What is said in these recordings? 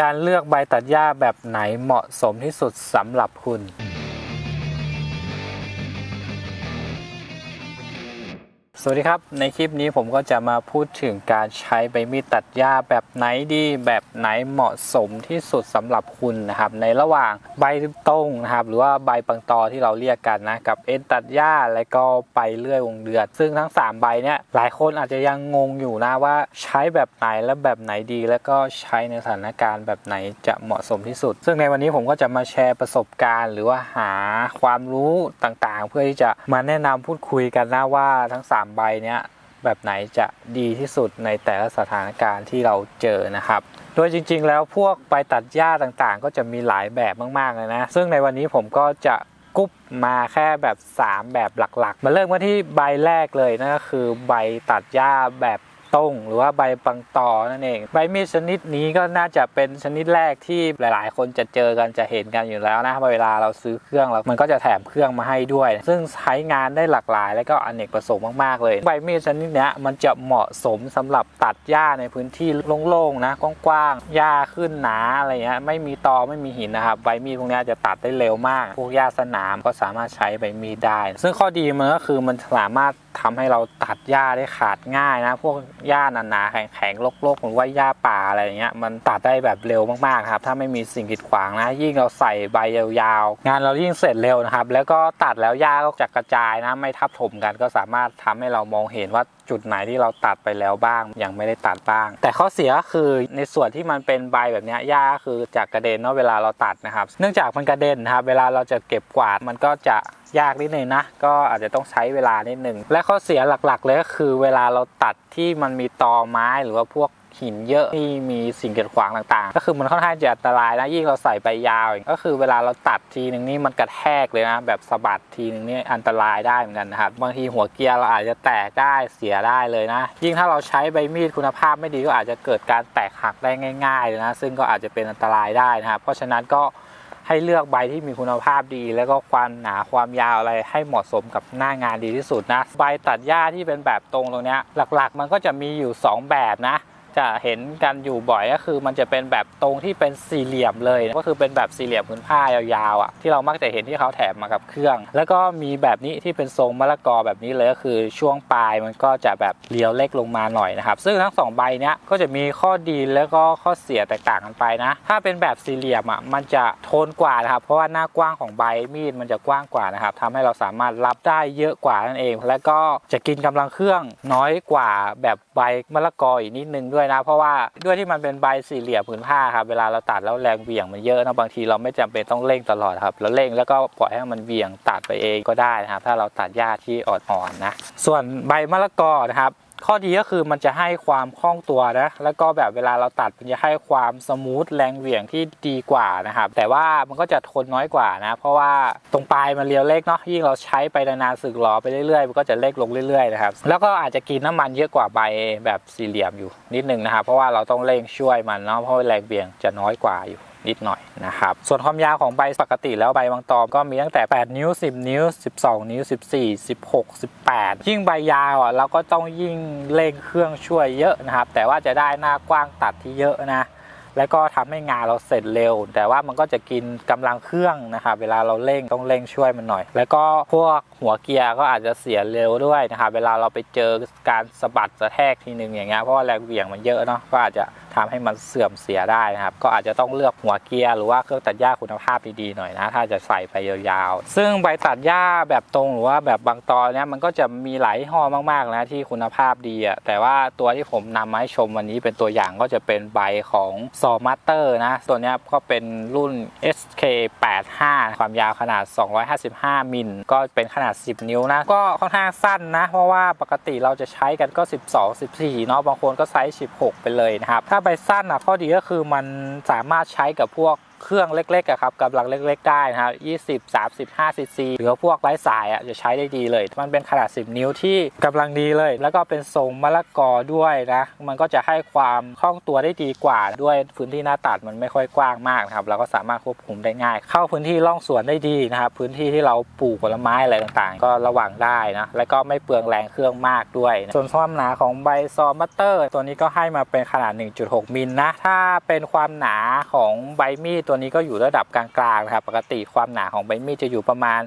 การเลือกใบตัดหญ้าแบบไหนเหมาะสมที่สุดสำหรับคุณ สวัสดีครับ ในคลิปนี้ผมก็จะมาพูดถึงการใช้ใบมีดตัดหญ้าแบบไหนดีแบบไหนเหมาะสมที่สุดสำหรับคุณนะครับ ในระหว่างใบตรงนะครับ หรือว่าใบปังตอที่เราเรียกกันนะ กับเอ็นตัดหญ้าและก็ไปเลื่อยวงเดือนซึ่งทั้ง 3 ใบเนี้ยหลายคนอาจจะยังงงอยู่นะว่าใช้แบบไหนและแบบไหนดี แล้วก็ใช้ในสถานการณ์แบบไหนจะเหมาะสมที่สุด ซึ่งในวันนี้ผมก็จะมาแชร์ประสบการณ์ หรือว่าหาความรู้ต่างๆ เพื่อที่จะมาแนะนำพูดคุยกันนะว่าทั้ง 3ใบเนี้ยแบบไหนจะดีที่สุดในแต่ละสถานการณ์ที่เราเจอนะครับ โดยจริงๆ แล้วพวกใบตัดหญ้าต่างๆ ก็จะมีหลายแบบมากๆเลยนะ ซึ่งในวันนี้ผมก็จะกุ๊บมาแค่แบบ 3 แบบหลักๆ มาเริ่มกันที่ใบแรกเลยนั่นก็คือใบตัดหญ้าแบบ ต้ง หรือว่าใบปังตอนั่นเอง ใบมีดชนิดนี้ก็น่าจะเป็นชนิดแรกที่หลาย ๆ คนจะเจอกันจะเห็นกันอยู่แล้วนะเวลาเราซื้อเครื่องแล้วมันก็จะแถมเครื่องมาให้ด้วย ซึ่งใช้งานได้หลากหลาย และก็อเนกประสงค์มาก ๆ เลย ใบมีดชนิดนี้มันจะเหมาะสมสำหรับตัดหญ้าในพื้นที่โล่ง ๆ นะกว้างๆหญ้าขึ้นหนาอะไรเงี้ยไม่มีตอไม่มีหินนะครับใบมีดพวกนี้จะตัดได้เร็วมาก พวกหญ้าสนามก็สามารถใช้ใบมีดได้ ซึ่งข้อดีมันก็คือมันสามารถ ทำให้เราตัดหญ้าได้ขาดง่ายนะ พวกหญ้าหนาๆแข็งๆรกๆหรือว่าหญ้าป่าอะไรอย่างเงี้ยมันตัดได้แบบเร็วมากๆครับ ถ้าไม่มีสิ่งกีดขวางนะ ยิ่งเราใส่ใบยาวๆ งานเรายิ่งเสร็จเร็วนะครับ แล้วก็ตัดแล้วหญ้าก็จะกระจายนะ ไม่ทับถมกันก็สามารถทำให้เรามองเห็นว่าจุดไหนที่เราตัดไปแล้วบ้าง ยังไม่ได้ตัดบ้าง แต่ข้อเสียก็คือในส่วนที่มันเป็นใบแบบนี้หญ้าคือจากกระเด็นเนาะเวลาเราตัดนะครับ เนื่องจากมันกระเด็นนะครับ เวลาเราจะเก็บกวาดมันก็จะ ยากนิดนึงนะ ก็อาจจะต้องใช้เวลานิดนึง และข้อเสียหลักๆ เลยก็คือเวลาเราตัดที่มันมีตอไม้หรือว่าพวกหินเยอะที่มีสิ่งกีดขวางต่างๆ ก็คือมันค่อนข้างจะอันตรายนะยิ่งเราใส่ใบยาวอย่างก็คือเวลาเราตัดทีนึงนี่มันกระแทกเลยนะ แบบสะบัดทีนึงนี่อันตรายได้เหมือนกันนะครับบางทีหัวเกียร์เราอาจจะแตกได้เสียได้เลยนะ ยิ่งถ้าเราใช้ใบมีดคุณภาพไม่ดีก็อาจจะเกิดการแตกหักได้ง่ายๆเลยนะซึ่งก็อาจจะเป็นอันตรายได้นะครับเพราะฉะนั้นก็ ให้เลือกใบที่มีคุณภาพดี แล้วก็ความหนาความยาวอะไรให้เหมาะสมกับหน้างานดีที่สุดนะ ใบตัดหญ้าที่เป็นแบบตรงตรงเนี้ยหลักๆ มันก็จะมีอยู่ 2 แบบนะ จะเห็นกันอยู่บ่อยก็คือ มันจะเป็นแบบตรงที่เป็นสี่เหลี่ยมเลย ก็คือเป็นแบบสี่เหลี่ยมพื้นผ้ายาวๆอะที่เรามักจะเห็นที่เขาแถมมากับเครื่อง แล้วก็มีแบบนี้ที่เป็นทรงมะละกอแบบนี้เลยก็คือช่วงปลายมันก็จะแบบเลี้ยวเล็กลงมาหน่อยนะครับ ซึ่งทั้งสองใบเนี้ยก็จะมีข้อดีแล้วก็ข้อเสียแตกต่างกันไปนะ ถ้าเป็นแบบสี่เหลี่ยมอะมันจะทนกว่านะครับ เพราะว่าหน้ากว้างของใบมีดมันจะกว้างกว่านะครับทำให้เราสามารถรับได้เยอะกว่านั่นเอง แล้วก็จะกินกำลังเครื่องน้อยกว่าแบบใบมะละกออีกนิดนึงด้วยนะ เพราะว่าด้วยที่มันเป็นใบสี่เหลี่ยมผืนผ้าครับเวลาเราตัดแล้วแรงเวี่ยงมันเยอะนะบางทีเราไม่จำเป็นต้องเร่งตลอดครับแล้วเร่งแล้วก็ปล่อยให้มันเวี่ยงตัดไปเองก็ได้นะครับ ถ้าเราตัดหญ้าที่อ่อนๆนะ ส่วนใบมะละกอนะครับ ข้อดีก็คือมันจะให้ความคล่องตัวนะแล้วก็แบบเวลาเราตัดมันจะให้ความสมูทแรงเหวี่ยงที่ดีกว่านะครับแต่ว่ามันก็จะทนน้อยกว่านะ เพราะว่าตรงปลายมันเรียวเล็กเนาะยิ่งเราใช้ไปนานๆสึกหรอไปเรื่อยๆมันก็จะเล็กลงเรื่อยๆนะครับแล้วก็อาจจะกินน้ำมันเยอะกว่าใบแบบสี่เหลี่ยมอยู่นิดนึงนะครับเพราะว่าเราต้องเร่งช่วยมันเนาะเพราะแรงเหวี่ยงจะน้อยกว่าอยู่ นิดหน่อยนะครับ ส่วนความยาวของใบปกติแล้วใบบางตอมก็มีตั้งแต่ 8 นิ้ว 10 นิ้ว 12 นิ้ว 14 16 18 ยิ่งใบยาวอะเราก็ต้องยิ่งเร่งเครื่องช่วยเยอะนะครับ แต่ว่าจะได้หน้ากว้างตัดที่เยอะนะแล้วก็ทำให้งานเราเสร็จเร็ว แต่ว่ามันก็จะกินกำลังเครื่องนะครับเวลาเราเร่งต้องเร่งช่วยมันหน่อย แล้วก็พวกหัวเกียร์ก็อาจจะเสียเร็วด้วยนะครับเวลาเราไปเจอการสะบัดกระแทกทีหนึ่งอย่างเงี้ยเพราะว่าแรงเหวี่ยงมันเยอะเนาะก็อาจจะ ทำให้มันเสื่อมเสียได้นะครับ ก็อาจจะต้องเลือกหัวเกียร์หรือว่าเครื่องตัดหญ้าคุณภาพดีๆหน่อยนะ ถ้าจะใส่ไปยาวๆ ซึ่งใบตัดหญ้าแบบตรงหรือว่าแบบบางตอนเนี้ยมันก็จะมีหลายยี่ห้อมากๆนะที่คุณภาพดีอะแต่ว่าตัวที่ผมนำมาให้ชมวันนี้เป็นตัวอย่างก็จะเป็นใบของซอมัตเตอร์นะ ตัวเนี้ยก็เป็นรุ่น SK85 ความยาวขนาด 255 มิล ก็เป็นขนาด 10 นิ้วนะ ก็ค่อนข้างสั้นนะ เพราะว่าปกติเราจะใช้กันก็ 12 14 เนาะ บางคนก็ไซส์ 16 ไปเลยนะครับ ถ้าใบสั้นอะข้อดีก็คือมันสามารถใช้กับพวก เครื่องเล็กๆอะครับกำลังเล็ก ๆ ได้นะครับ20 30 5ซีซีหรือว่าพวกไร้สายอะจะใช้ได้ดีเลย มันเป็นขนาด 10 นิ้วที่กำลังดีเลย แล้วก็เป็นทรงมะละกอด้วยนะมันก็จะให้ความคล่องตัวได้ดีกว่าด้วยพื้นที่หน้าตัดมันไม่ค่อยกว้างมากนะครับเราก็สามารถควบคุมได้ง่าย เข้าพื้นที่ร่องสวนได้ดีนะครับพื้นที่ที่เราปลูกผลไม้อะไรต่างๆ ก็ระวังได้นะแล้วก็ไม่เปลืองแรงเครื่องมากด้วยนะส่วนความหนาของใบซอมัตเตอร์ ตัวนี้ก็ให้มาเป็นขนาด 1.6 มิลนะถ้าเป็นความหนาของใบมีดตัวนี้ก็อยู่ระดับกลางๆนะครับปกติความหนาของใบมีดจะอยู่ประมาณ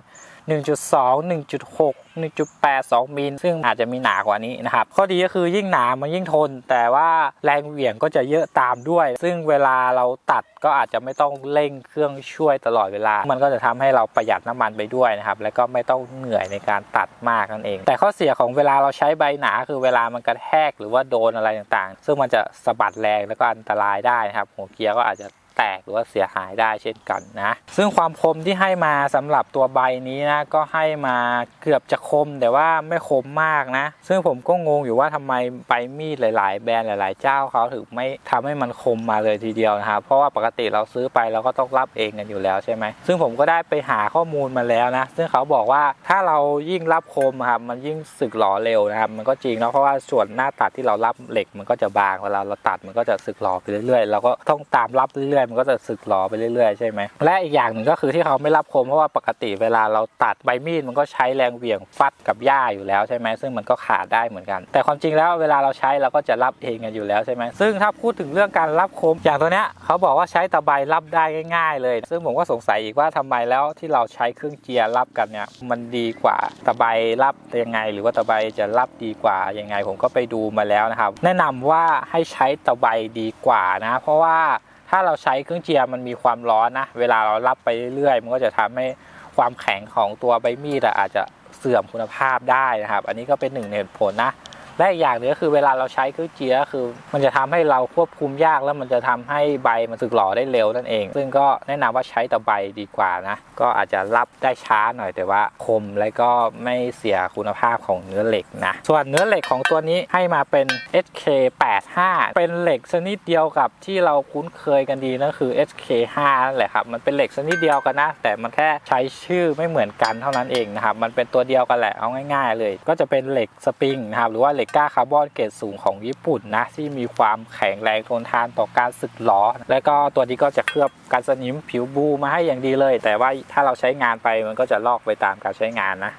1.2 1.6 1.8 2มิลซึ่งอาจจะมีหนากว่านี้นะครับข้อดีก็คือยิ่งหนามันยิ่งทน แต่ว่าแรงเหวี่ยงก็จะเยอะตามด้วย ซึ่งเวลาเราตัดก็อาจจะไม่ต้องเร่งเครื่องช่วยตลอดเวลา มันก็จะทำให้เราประหยัดน้ำมันไปด้วยนะครับแล้วก็ไม่ต้องเหนื่อยในการตัดมากนั่นเอง แต่ข้อเสียของเวลาเราใช้ใบหนาคือเวลามันกระแทกหรือว่าโดนอะไรต่างๆ ซึ่งมันจะสะบัดแรงแล้วก็อันตรายได้นะครับหัวเกียร์ก็อาจจะ แตกหรือว่าเสียหายได้เช่นกันนะซึ่งความคมที่ให้มาสำหรับตัวใบนี้นะก็ให้มาเกือบจะคมแต่ว่าไม่คมมากนะ ซึ่งผมก็งงอยู่ว่าทำไมใบมีดหลาย ๆ แบรนด์หลาย ๆ เจ้าเขาถึงไม่ทำให้มันคมมาเลยทีเดียวนะครับเพราะว่าปกติเราซื้อไปเราก็ต้องรับเองกันอยู่แล้วใช่ไหมซึ่งผมก็ได้ไปหาข้อมูลมาแล้วนะ ซึ่งเขาบอกว่าถ้าเรายิ่งรับคมอะครับมันยิ่งสึกหล่อเร็วนะครับมันก็จริงเนาะเพราะว่าส่วนหน้าตัดที่เรารับเหล็กมันก็จะบางเวลาเราตัดมันก็จะสึกหล่อไปเรื่อย ๆ เราก็ต้องตามรับเรื่อยมันก็จะสึกหลอไปเรื่อยๆใช่ไหมและอีกอย่างหนึ่งก็คือที่เขาไม่รับคมเพราะว่าปกติเวลาเราตัดใบมีดมันก็ใช้แรงเหวี่ยงฟัดกับหญ้าอยู่แล้วใช่ไหมซึ่งมันก็ขาดได้เหมือนกัน แต่ความจริงแล้วเวลาเราใช้เราก็จะรับเองกันอยู่แล้วใช่ไหมซึ่งถ้าพูดถึงเรื่องการรับคม อย่างตัวเนี้ยเขาบอกว่าใช้ตะไบรับได้ง่าย ๆ เลย ซึ่งผมก็สงสัยอีกว่าทำไมแล้วที่เราใช้เครื่องเจียร์รับกันเนี่ยมันดีกว่าตะไบรับยังไง หรือว่าตะไบจะรับดีกว่ายังไง ผมก็ไปดูมาแล้วนะครับ แนะนำว่าให้ใช้ตะไบดีกว่านะ เพราะว่า ถ้าเราใช้เครื่องเจียร์มันมีความร้อนนะ เวลาเรารับไปเรื่อยๆ มันก็จะทำให้ความแข็งของตัวใบมีดอาจจะเสื่อมคุณภาพได้นะครับ อันนี้ก็เป็นหนึ่งเหตุผลนะ และอีกอย่างหนึงก็คือเวลาเราใช้เครื่องเจียคือ มันจะทำให้เราควบคุมยากแล้วมันจะทำให้ใบมันสึกหล่อได้เร็วนั่นเอง ซึ่งก็แนะนำว่าใช้แต่ใบดีกว่านะ ก็อาจจะรับได้ช้าหน่อยแต่ว่าคมและก็ไม่เสียคุณภาพของเนื้อเหล็กนะ ส่วนเนื้อเหล็กของตัวนี้ให้มาเป็น SK85 เป็นเหล็กชนิดเดียวกับที่เราคุ้นเคยกันดีนั่นคือ SK5 นั่นแหละครับมันเป็นเหล็กชนิดเดียวกันนะ แต่มันแค่ใช้ชื่อไม่เหมือนกันเท่านั้นเองนะครับมันเป็นตัวเดียวกันแหละเอาง่าย ๆ เลย ก็จะเป็นเหล็กสปริงนะครับหรือว่าเหล็กก้าคาร์บอนเกรดสูงของญี่ปุ่นนะ ที่มีความแข็งแรงทนทานต่อการสึกหรอ และก็ตัวนี้ก็จะเคลือบกันสนิมผิวบูมาให้อย่างดีเลย แต่ว่าถ้าเราใช้งานไปมันก็จะลอกไปตามการใช้งานนะ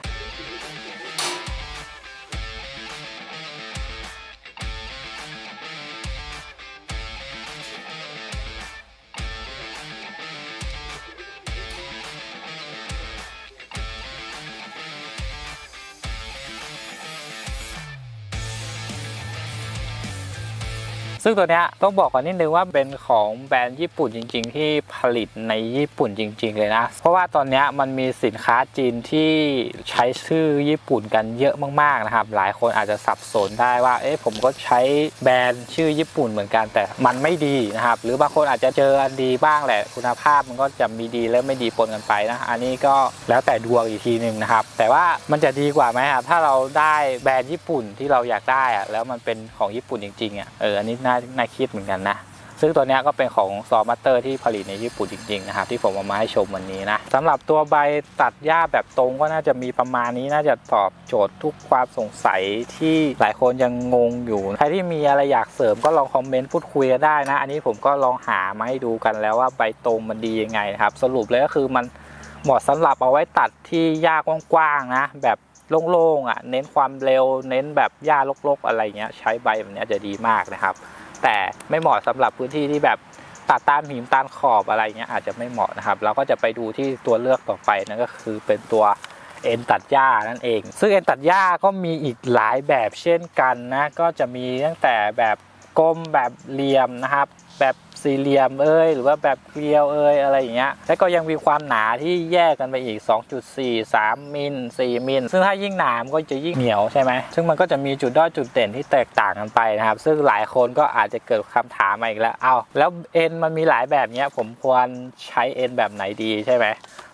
ซึ่งตัวนี้ต้องบอกก่อนนิดนึงว่าเป็นของแบรนด์ญี่ปุ่นจริง ๆ ที่ผลิตในญี่ปุ่นจริง ๆ เลยนะ เพราะว่าตอนนี้มันมีสินค้าจีนที่ใช้ชื่อญี่ปุ่นกันเยอะมากๆนะครับ หลายคนอาจจะสับสนได้ว่า เอ๊ะผมก็ใช้แบรนด์ชื่อญี่ปุ่นเหมือนกันแต่มันไม่ดีนะครับ หรือบางคนอาจจะเจออันดีบ้างแหละคุณภาพมันก็จะมีดีและไม่ดีปนกันไปนะอันนี้ก็แล้วแต่ดวงอีกทีหนึ่งนะครับ แต่ว่ามันจะดีกว่าไหมครับถ้าเราได้แบรนด์ญี่ปุ่นที่เราอยากได้อะแล้วมันเป็นของญี่ปุ่นจริงๆอะเอออันนี้น่าน่าคิดเหมือนกันนะ ซึ่งตัวนี้ก็เป็นของซอมัตเตอร์ที่ผลิตในญี่ปุ่นจริงๆนะครับที่ผมเอามาให้ชมวันนี้นะสำหรับตัวใบตัดหญ้าแบบตรงก็น่าจะมีประมาณนี้น่าจะตอบโจทย์ทุกความสงสัยที่หลายคนยังงงอยู่ ใครที่มีอะไรอยากเสริมก็ลองคอมเมนต์พูดคุยกันได้นะ อันนี้ผมก็ลองหามาให้ดูกันแล้วว่าใบตรงมันดียังไงนะครับสรุปเลยก็คือมันเหมาะสำหรับเอาไว้ตัดที่หญ้ากว้างๆนะแบบโล่งๆอะ เน้นความเร็ว เน้นแบบหญ้ารกๆ อะไรเงี้ย ใช้ใบแบบนี้จะดีมากนะครับ แต่ไม่เหมาะสำหรับพื้นที่ที่แบบตัดต้านหิมต้านขอบอะไรเงี้ยอาจจะไม่เหมาะนะครับ เราก็จะไปดูที่ตัวเลือกต่อไปนั่นก็คือเป็นตัวเอ็นตัดหญ้านั่นเอง ซึ่งเอ็นตัดหญ้าก็มีอีกหลายแบบเช่นกันนะ ก็จะมีตั้งแต่แบบกลมแบบเหลี่ยมนะครับ แบบสี่เหลี่ยมเอ้ยหรือว่าแบบเกลียวเอ้ยอะไรอย่างเงี้ยแล้วก็ยังมีความหนาที่แยกกันไปอีก 2.4 3 มิล 4 มิล ซึ่งถ้ายิ่งหนามก็จะยิ่งเหนียวใช่ไหมซึ่งมันก็จะมีจุดด้อยจุดเด่นที่แตกต่างกันไปนะครับ ซึ่งหลายคนก็อาจจะเกิดคำถามมาอีกแล้วเอาแล้วเอ็นมันมีหลายแบบเนี้ยผมควรใช้เอ็นแบบไหนดีใช่ไหม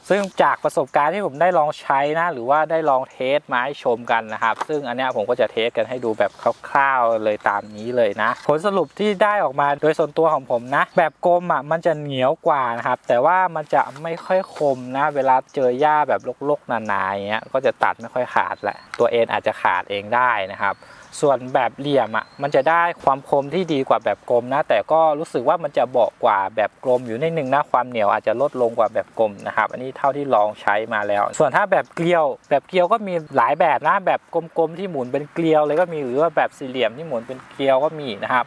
ซึ่งจากประสบการณ์ที่ผมได้ลองใช้นะ หรือว่าได้ลองเทสมาให้ชมกันนะครับ ซึ่งอันเนี้ยผมก็จะเทสกันให้ดูแบบคร่าวๆเลยตามนี้เลยนะ ผลสรุปที่ได้ออกมาโดยส่วนตัวของผมนะ แบบกลมอะมันจะเหนียวกว่านะครับ แต่ว่ามันจะไม่ค่อยคมนะ เวลาเจอหญ้าแบบรกๆหนาๆอย่างเงี้ยก็จะตัดไม่ค่อยขาดแหละตัวเอ็นอาจจะขาดเองได้นะครับ ส่วนแบบเหลี่ยมอะมันจะได้ความคมที่ดีกว่าแบบกลมนะ แต่ก็รู้สึกว่ามันจะเบากว่าแบบกลมอยู่นิดนึงนะความเหนียวอาจจะลดลงกว่าแบบกลมนะครับ อันนี้เท่าที่ลองใช้มาแล้ว ส่วนถ้าแบบเกลียว แบบเกลียวก็มีหลายแบบนะแบบกลมๆที่หมุนเป็นเกลียวเลยก็มีหรือว่าแบบสี่เหลี่ยมที่หมุนเป็นเกลียวก็มีนะครับ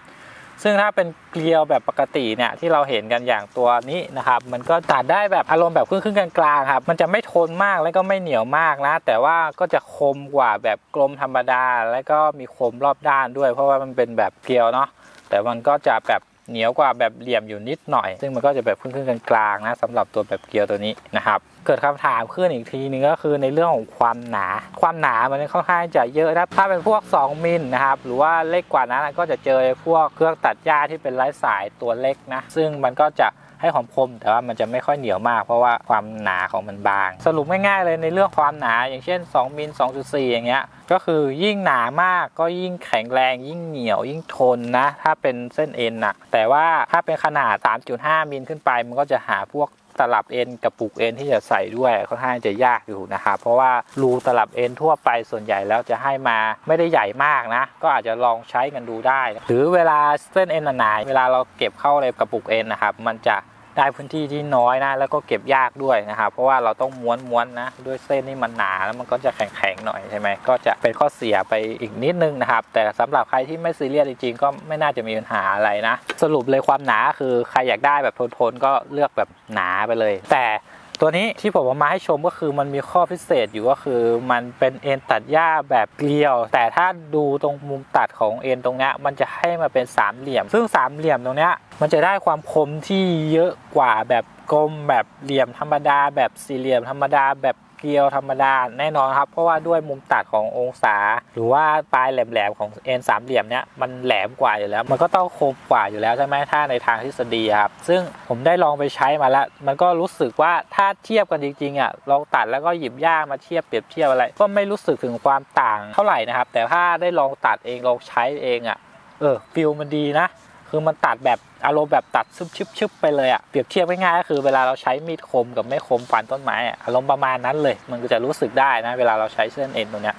ซึ่งถ้าเป็นเกลียวแบบปกติเนี่ยที่เราเห็นกันอย่างตัวนี้นะครับ มันก็ตัดได้แบบอารมณ์แบบครึ่งๆกลางๆครับมันจะไม่ทนมากแล้วก็ไม่เหนียวมากนะ แต่ว่าก็จะคมกว่าแบบกลมธรรมดา แล้วก็มีคมรอบด้านด้วย เพราะว่ามันเป็นแบบเกลียวเนาะแต่มันก็จะแบบเหนียวกว่าแบบเหลี่ยมอยู่นิดหน่อย ซึ่งมันก็จะแบบครึ่งๆกลางๆนะสำหรับตัวแบบเกลียวตัวนี้นะครับ เกิดคำถามขึ้นอีกทีนึงก็คือในเรื่องของความหนา ความหนามันค่อนข้างจะเยอะนะถ้าเป็นพวก 2 มิลนะครับหรือว่าเล็กกว่านั้นก็จะเจอพวกเครื่องตัดหญ้าที่เป็นไร้สายตัวเล็กนะ ซึ่งมันก็จะให้ความคมแต่ว่ามันจะไม่ค่อยเหนียวมาก เพราะว่าความหนาของมันบาง สรุปง่ายๆเลยในเรื่องความหนาอย่างเช่น 2 มิล 2.4 อย่างเงี้ยก็คือยิ่งหนามากก็ยิ่งแข็งแรง ยิ่งเหนียวยิ่งทนนะ ถ้าเป็นเส้นเอ็นนะแต่ว่าถ้าเป็นขนาด 3.5 มิลขึ้นไป มันก็จะหาพวก ตลับเอ็นกับปุกเอ็นที่จะใส่ด้วยค่อนข้างจะยากอยู่นะครับเพราะว่ารูตลับเอ็นทั่วไปส่วนใหญ่แล้วจะให้มาไม่ได้ใหญ่มากนะ ก็อาจจะลองใช้กันดูได้ หรือเวลาเส้นเอ็นหนาๆเวลาเราเก็บเข้าในกระปุกเอ็นนะครับมันจะ ได้พื้นที่ที่น้อยนะ แล้วก็เก็บยากด้วยนะครับ เพราะว่าเราต้องม้วนม้วนนะ ด้วยเส้นนี่มันหนาแล้วมันก็จะแข็งๆหน่อยใช่ไหมก็จะเป็นข้อเสียไปอีกนิดนึงนะครับ แต่สำหรับใครที่ไม่ซีเรียสจริงๆก็ไม่น่าจะมีปัญหาอะไรนะ สรุปเลยความหนาคือใครอยากได้แบบทนๆก็เลือกแบบหนาไปเลย แต่ ตัวนี้ที่ผมเอามาให้ชมก็คือมันมีข้อพิเศษอยู่ก็คือ มันเป็นเอ็นตัดหญ้าแบบเกลียว แต่ถ้าดูตรงมุมตัดของเอ็นตรงเนี้ยมันจะให้มาเป็นสามเหลี่ยม ซึ่งสามเหลี่ยมตรงเนี้ยมันจะได้ความคมที่เยอะกว่าแบบกลมแบบเหลี่ยมธรรมดา แบบสี่เหลี่ยมธรรมดาแบบ เกลียวธรรมดาแน่นอนครับ เพราะว่าด้วยมุมตัดขององศา หรือว่าปลายแหลมๆของเอ็นสามเหลี่ยมเนี้ยมันแหลมกว่าอยู่แล้ว มันก็ต้องคมกว่าอยู่แล้วใช่ไหมถ้าในทางทฤษฎีครับ ซึ่งผมได้ลองไปใช้มาแล้ว มันก็รู้สึกว่าถ้าเทียบกันจริงๆอะลองตัดแล้วก็หยิบย่ามาเทียบเปรียบเทียบอะไร ก็ไม่รู้สึกถึงความต่างเท่าไหร่นะครับ แต่ถ้าได้ลองตัดเองลองใช้เองอะเออฟิลมันดีนะ คือมันตัดแบบอารมณ์แบบตัดซึบชึบชึบไปเลยอะเปรียบเทียบง่ายๆก็คือเวลาเราใช้มีดคมกับไม่คมฟันต้นไม้อะอารมณ์ประมาณนั้นเลย มันก็จะรู้สึกได้นะ เวลาเราใช้เส้นเอ็นตรงเนี้ย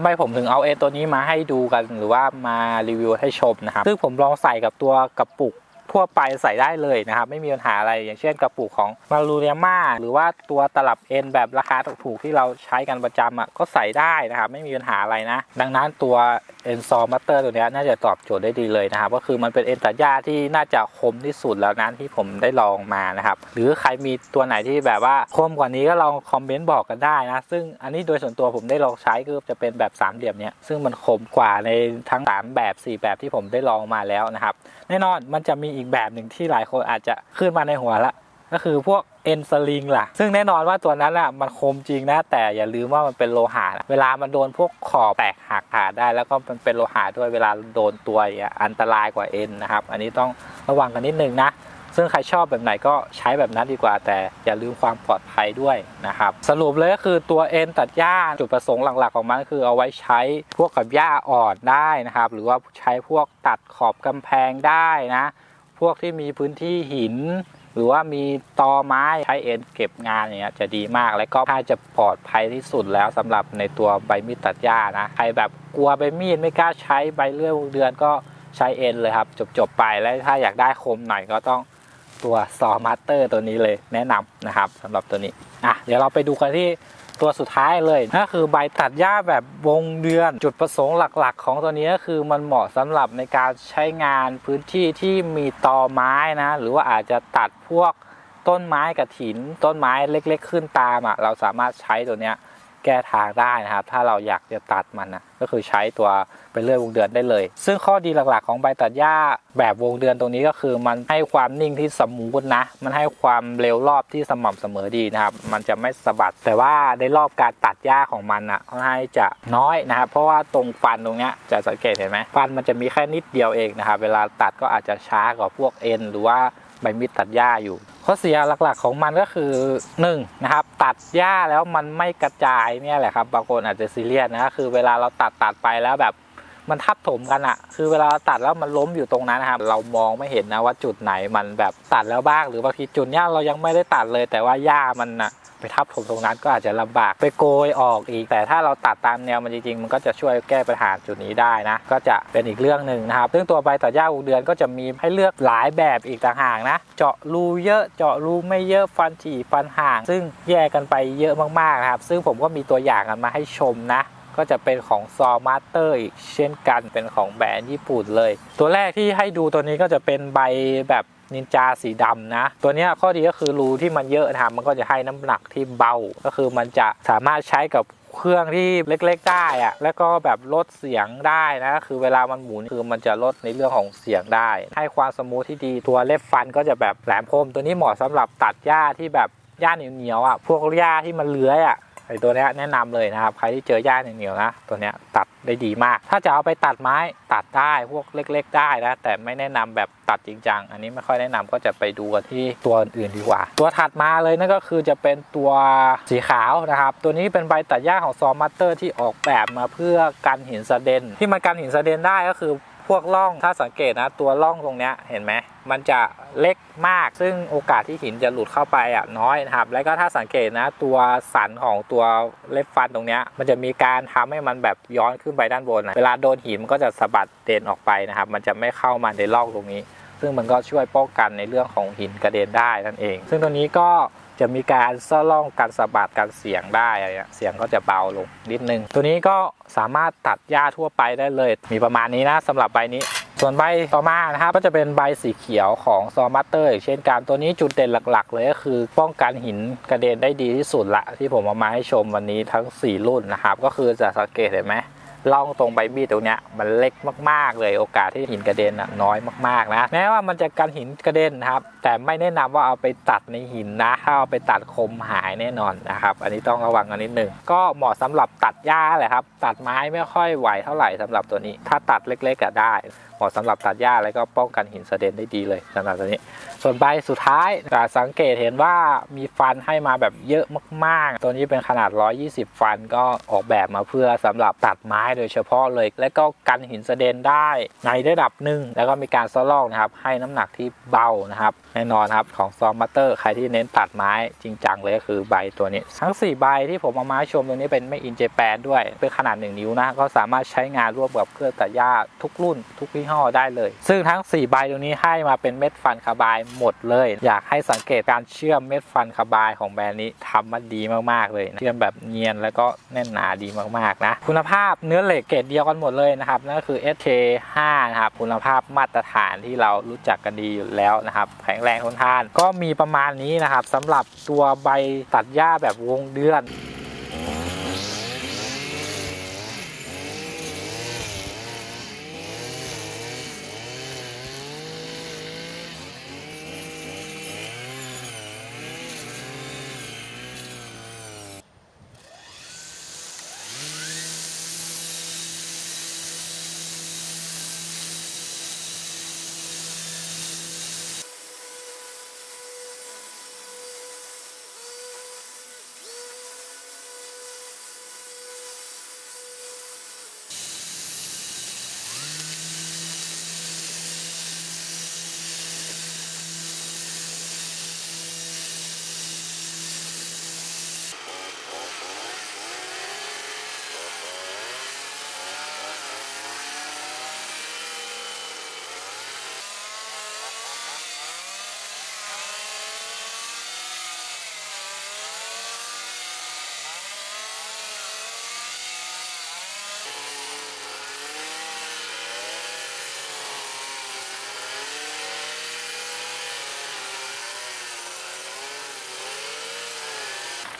ทำไมผมถึงเอาเอตัวนี้มาให้ดูกัน หรือว่ามารีวิวให้ชมนะครับซึ่งผมลองใส่กับตัวกระปุกทั่วไปใส่ได้เลยนะครับ ไม่มีปัญหาอะไรอย่างเช่นกระปุกของมารูเรียมาหรือว่าตัวตลับเอ็นแบบราคาถูกๆที่เราใช้กันประจำอะก็ใส่ได้นะครับ ไม่มีปัญหาอะไรนะ ดังนั้นตัว เอ็นซอมมัตเตอร์ตัวนี้น่าจะตอบโจทย์ได้ดีเลยนะครับ ก็คือมันเป็นเอ็นตัดหญ้าที่น่าจะคมที่สุดแล้วนั้นที่ผมได้ลองมานะครับ หรือใครมีตัวไหนที่แบบว่าคมกว่านี้ก็ลองคอมเมนต์บอกกันได้นะ ซึ่งอันนี้โดยส่วนตัวผมได้ลองใช้ก็จะเป็นแบบสามเหลี่ยมเนี้ยซึ่งมันคมกว่าในทั้งสามแบบสี่แบบที่ผมได้ลองมาแล้วนะครับ แน่นอนมันจะมีอีกแบบหนึ่งที่หลายคนอาจจะขึ้นมาในหัวละ ก็คือพวกเอ็นสลิงล่ะ ซึ่งแน่นอนว่าตัวนั้นอะมันคมจริงนะ แต่อย่าลืมว่ามันเป็นโลหะ เวลามันโดนพวกขอบแตกหักขาดได้ แล้วก็มันเป็นโลหะด้วยเวลาโดนตัวอ,อันตรายกว่าเอ็นนะครับ อันนี้ต้องระวังกันนิดนึงนะ ซึ่งใครชอบแบบไหนก็ใช้แบบนั้นดีกว่า แต่อย่าลืมความปลอดภัยด้วยนะครับ สรุปเลยก็คือตัวเอ็นตัดหญ้าจุดประสงค์หลักๆของมันคือเอาไว้ใช้พวกกับหญ้าอ่อนได้นะครับ หรือว่าใช้พวกตัดขอบกำแพงได้นะ พวกที่มีพื้นที่หิน รือว่ามีตอไม้ใช้เอ็นเก็บงานอย่างเงี้ยจะดีมาก และก็ถ้าจะปลอดภัยที่สุดแล้วสำหรับในตัวใบมีดตัดหญ้านะใครแบบกลัวใบมีดไม่กล้าใช้ใบเลื่อยวงเดือนก็ใช้เอ็นเลยครับ จบๆไปและถ้าอยากได้คมหน่อยก็ต้องตัวซอมาสเตอร์ตัวนี้เลยแนะนำนะครับสำหรับตัวนี้อะเดี๋ยวเราไปดูกันที่ ตัวสุดท้ายเลยนั่นคือใบตัดหญ้าแบบวงเดือน จุดประสงค์หลักๆ ของตัวนี้ก็คือมันเหมาะสำหรับในการใช้งานพื้นที่ที่มีตอไม้นะ หรือว่าอาจจะตัดพวกต้นไม้กระถิน ต้นไม้เล็ก ๆ ขึ้นตามอะเราสามารถใช้ตัวเนี้ย ก้ทางได้นะครับ ถ้าเราอยากจะตัดมันนะก็คือใช้ตัวไปเรื่อยวงเดือนได้เลย ซึ่งข้อดีหลักๆ ของใบตัดหญ้าแบบวงเดือนตรงนี้ก็คือ มันให้ความนิ่งที่สมูทนะ มันให้ความเร็วรอบที่สม่ำเสมอดีนะครับ มันจะไม่สะบัด แต่ว่าในรอบการตัดหญ้าของมันอะค่อนข้างจะน้อยนะครับ เพราะว่าตรงฟันตรงเนี้ยจะสังเกตเห็นไหมฟันมันจะมีแค่นิดเดียวเองนะครับ เวลาตัดก็อาจจะช้ากว่าพวกเอ็นหรือว่าใบมีดตัดหญ้าอยู่ ข้อเสียหลักๆของมันก็คือ1นะครับตัดหญ้าแล้วมันไม่กระจายเนี่ยแหละครับบางคนอาจจะซีเรียสนะคือเวลาเราตัดตัดไปแล้วแบบมันทับถมกันอะคือเวลาเราตัดแล้วมันล้มอยู่ตรงนั้นนะครับ เรามองไม่เห็นนะว่าจุดไหนมันแบบตัดแล้วบ้าง หรือบางทีจุดเนี้าเรายังไม่ได้ตัดเลย แต่ว่าหญ้ามันอะ ไปทับถมตรงนั้นก็อาจจะลำบากไปโกยออกอีก แต่ถ้าเราตัดตามแนวมันจริงๆ มันก็จะช่วยแก้ปัญหาจุดนี้ได้นะ ก็จะเป็นอีกเรื่องหนึ่งนะครับ ซึ่งตัวใบตัดหญ้าวงเดือนก็จะมีให้เลือกหลายแบบอีกต่างหากนะ เจาะรูเยอะเจาะรูไม่เยอะฟันจี่ฟันห่าง ซึ่งแยกกันไปเยอะมากๆนะครับ ซึ่งผมก็มีตัวอย่างกันมาให้ชมนะก็จะเป็นของซอมาสเตอร์อีกเช่นกันเป็นของแบรนด์ญี่ปุ่นเลย ตัวแรกที่ให้ดูตัวนี้ก็จะเป็นใบแบบ นินจาสีดำนะ ตัวนี้ข้อดีก็คือรูที่มันเยอะนะมันก็จะให้น้ำหนักที่เบา ก็คือมันจะสามารถใช้กับเครื่องที่เล็กๆได้อะแล้วก็แบบลดเสียงได้นะ คือเวลามันหมุนคือมันจะลดในเรื่องของเสียงได้ ให้ความสมูทที่ดีตัวเล็บฟันก็จะแบบแหลมคม ตัวนี้เหมาะสำหรับตัดหญ้าที่แบบหญ้าเหนียวๆอะ พวกหญ้าที่มันเลื้อยอะ ไอตัวนี้แนะนำเลยนะครับ ใครที่เจอหญ้าเหนียวๆนะ ตัวนี้ตัดได้ดีมาก ถ้าจะเอาไปตัดไม้ตัดได้พวกเล็ก ๆ ได้นะ แต่ไม่แนะนำแบบตัดจริงจังอันนี้ไม่ค่อยแนะนำก็จะไปดูที่ตัวอื่นดีกว่า ตัวถัดมาเลยนั่นก็คือจะเป็นตัวสีขาวนะครับ ตัวนี้เป็นใบตัดหญ้าของซอมัตเตอร์ที่ออกแบบมาเพื่อกันหินสะเด็น ที่มันกันหินสะเด็นได้ก็คือ พวกร่องถ้าสังเกตนะตัวร่องตรงเนี้ยเห็นไหมมันจะเล็กมาก ซึ่งโอกาสที่หินจะหลุดเข้าไปอะน้อยนะครับ แล้วก็ถ้าสังเกตนะตัวสันของตัวเล็บฟันตรงเนี้ยมันจะมีการทำให้มันแบบย้อนขึ้นไปด้านบนนะเวลาโดนหินมันก็จะสะบัดเด่นออกไปนะครับ มันจะไม่เข้ามาในร่องตรงนี้ ซึ่งมันก็ช่วยป้องกันในเรื่องของหินกระเด็นได้นั่นเอง ซึ่งตัวนี้ก็จะมีการซ่อล่องการสะบัดการเสียงได้อะไรเงี้ยเสียงก็จะเบาลงนิดนึง ตัวนี้ก็สามารถตัดหญ้าทั่วไปได้เลย มีประมาณนี้นะสำหรับใบนี้ ส่วนใบต่อมานะครับก็จะเป็นใบสีเขียวของซอมัตเตอร์เช่นกันตัวนี้จุดเด่นหลักๆ เลยก็คือป้องกันหินกระเด็นได้ดีที่สุดละที่ผมเอามาให้ชมวันนี้ทั้ง 4 รุ่นนะครับก็คือจะสังเกตเห็นไหม ล่องตรงใบมีดตรงเนี้ยมันเล็กมากๆเลยโอกาสที่หินกระเด็นน่ะน้อยมากๆนะแม้ว่ามันจะกันหินกระเด็นนะครับ แต่ไม่แนะนำว่าเอาไปตัดในหินนะถ้าเอาไปตัดคมหายแน่นอนนะครับ อันนี้ต้องระวังกันนิดนึงก็เหมาะสำหรับตัดหญ้าแหละครับ ตัดไม้ไม่ค่อยไหวเท่าไหร่สำหรับตัวนี้ ถ้าตัดเล็กๆก็ได้เหมาะสำหรับตัดหญ้าแล้วก็ป้องกันหินสะเด็นได้ดีเลยสำหรับตัวนี้ส่วนใบสุดท้ายจะสังเกตเห็นว่ามีฟันให้มาแบบเยอะมาก ๆ ตัวนี้เป็นขนาด 120 ฟันก็ออกแบบมาเพื่อสำหรับตัดไม้โดยเฉพาะเลย และก็กันหินสะเด็นได้ในระดับหนึ่ง แล้วก็มีการซ้อลอกนะครับ ให้น้ำหนักที่เบานะครับแน่นอนครับของซอมมัตเตอร์ใครที่เน้นตัดไม้จริงจังเลยก็คือใบตัวนี้ ทั้ง 4 ใบที่ผมเอามาชมตัวนี้เป็นไม่อินเจแปนด้วย เป็นขนาด 1 นิ้วนะก็สามารถใช้งานร่วมกับเครื่องตัดหญ้าทุกรุ่น ทุกยี่ห้อได้เลย ซึ่งทั้ง 4 ใบตรงนี้ให้มาเป็นเม็ดฟันคาบายหมดเลย อยากให้สังเกตการเชื่อมเม็ดฟันคาบายของแบรนด์นี้ทำมาดีมากๆเลยนะเชื่อมแบบเนียนแล้วก็แน่นหนาดีมากๆนะ คุณภาพเนื้อเหล็กเกรดเดียวกันหมดเลยนะครับนั่นก็คือ SK5 นะครับคุณภาพมาตรฐานที่เรารู้จักกันดีอยู่แล้วนะครับแข็งแรงทนทาน ก็มีประมาณนี้นะครับสำหรับตัวใบตัดหญ้าแบบวงเดือน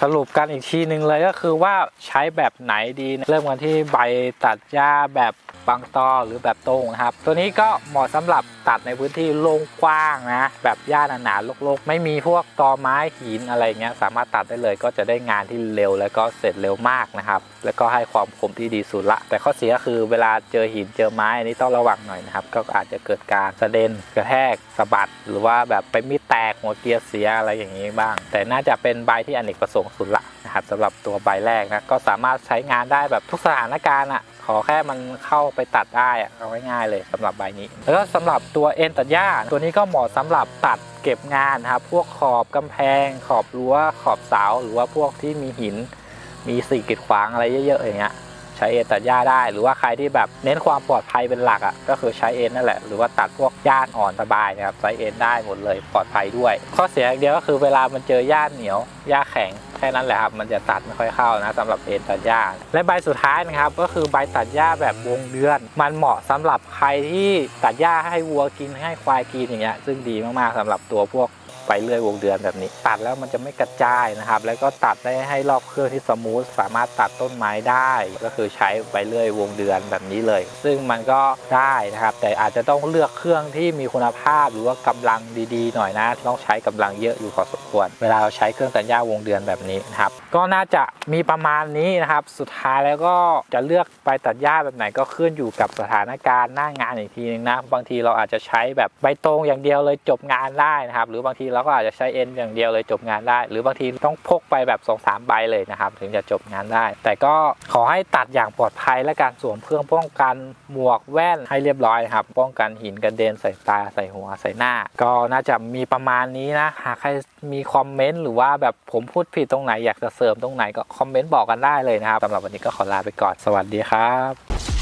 สรุปกันอีกทีหนึ่งเลยก็คือว่าใช้แบบไหนดีเริ่มกันที่ใบตัดหญ้าแบบบางตอหรือแบบตรงนะครับ ตัวนี้ก็เหมาะสำหรับ ตัดในพื้นที่โล่งกว้างนะแบบหญ้าหนาๆรกๆ ไม่มีพวกตอไม้หินอะไรเงี้ยสามารถตัดได้เลยก็จะได้งานที่เร็วแล้วก็เสร็จเร็วมากนะครับ แล้วก็ให้ความคมที่ดีสุดละ แต่ข้อเสียคือเวลาเจอหินเจอไม้อันนี้ต้องระวังหน่อยนะครับ ก็อาจจะเกิดการสะเด็นกระแทกสะบัด หรือว่าแบบไปมีดแตกหัวเกียร์เสียอะไรอย่างนี้บ้าง แต่น่าจะเป็นใบที่อเนกประสงค์สุดละนะครับสำหรับตัวใบแรกนะก็สามารถใช้งานได้แบบทุกสถานการณ์อะ ขอแค่มันเข้าไปตัดได้อะเอาง่ายๆเลยสำหรับใบนี้ แล้วก็สำหรับตัวเอ็นตัดหญ้าตัวนี้ก็เหมาะสำหรับตัดเก็บงานนะครับพวกขอบกำแพง ขอบรั้วขอบเสาหรือว่าพวกที่มีหิน มีสิ่งกีดขวางอะไรเยอะๆอย่างเงี้ย ใช้เอ็นตัดหญ้าได้ หรือว่าใครที่แบบเน้นความปลอดภัยเป็นหลักอะก็คือใช้เอ็นนั่นแหละ หรือว่าตัดพวกย่าอ่อนสบายนะครับใช้เอ็นได้หมดเลยปลอดภัยด้วย ข้อเสียอย่างเดียวก็คือเวลามันเจอย่าเหนียวหญ้าแข็งแค่นั้นแหละครับมันจะตัดไม่ค่อยเข้านะสำหรับเอ็นตัดหญ้า และใบสุดท้ายนะครับก็คือใบตัดหญ้าแบบวงเดือน มันเหมาะสำหรับใครที่ตัดหญ้าให้วัวกินให้ควายกินอย่างเงี้ยซึ่งดีมากๆสำหรับตัวพวก ไปเรื่อยวงเดือนแบบนี้ ตัดแล้วมันจะไม่กระจายนะครับ แล้วก็ตัดได้ให้รอบเครื่องที่สมูทสามารถตัดต้นไม้ได้ ก็คือใช้ไปเรื่อยวงเดือนแบบนี้เลย ซึ่งมันก็ได้นะครับ แต่อาจจะต้องเลือกเครื่องที่มีคุณภาพหรือว่ากำลังดีๆ หน่อยนะต้องใช้กำลังเยอะอยู่พอสมควร เวลาเราใช้เครื่องตัดหญ้าวงเดือนแบบนี้นะครับ ก็น่าจะมีประมาณนี้นะครับ สุดท้ายแล้วก็จะเลือกไปตัดหญ้าแบบไหนก็ขึ้นอยู่กับสถานการณ์หน้างานอีกทีนึงนะ บางทีเราอาจจะใช้แบบใบตรงอย่างเดียวเลยจบงานได้นะครับ หรือบางทีเราเราก็อาจจะใช้เอ็นอย่างเดียวเลยจบงานได้ หรือบางทีต้องพกไปแบบ2อสามใบเลยนะครับ ถึงจะจบงานได้ แต่ก็ขอให้ตัดอย่างปลอดภัยและการสวมเครื่องป้องกันหมวกแว่นให้เรียบร้อยนะครับ ป้องกันหินกระเด็นใส่ตาใส่หัวใส่หน้า ก็น่าจะมีประมาณนี้นะหากใครมีคอมเมนต์หรือว่าแบบผมพูดผิดตรงไหนอยากจะเสริมตรงไหนก็คอมเมนต์บอกกันได้เลยนะครับสำหรับวันนี้ก็ขอลาไปก่อนสวัสดีครับ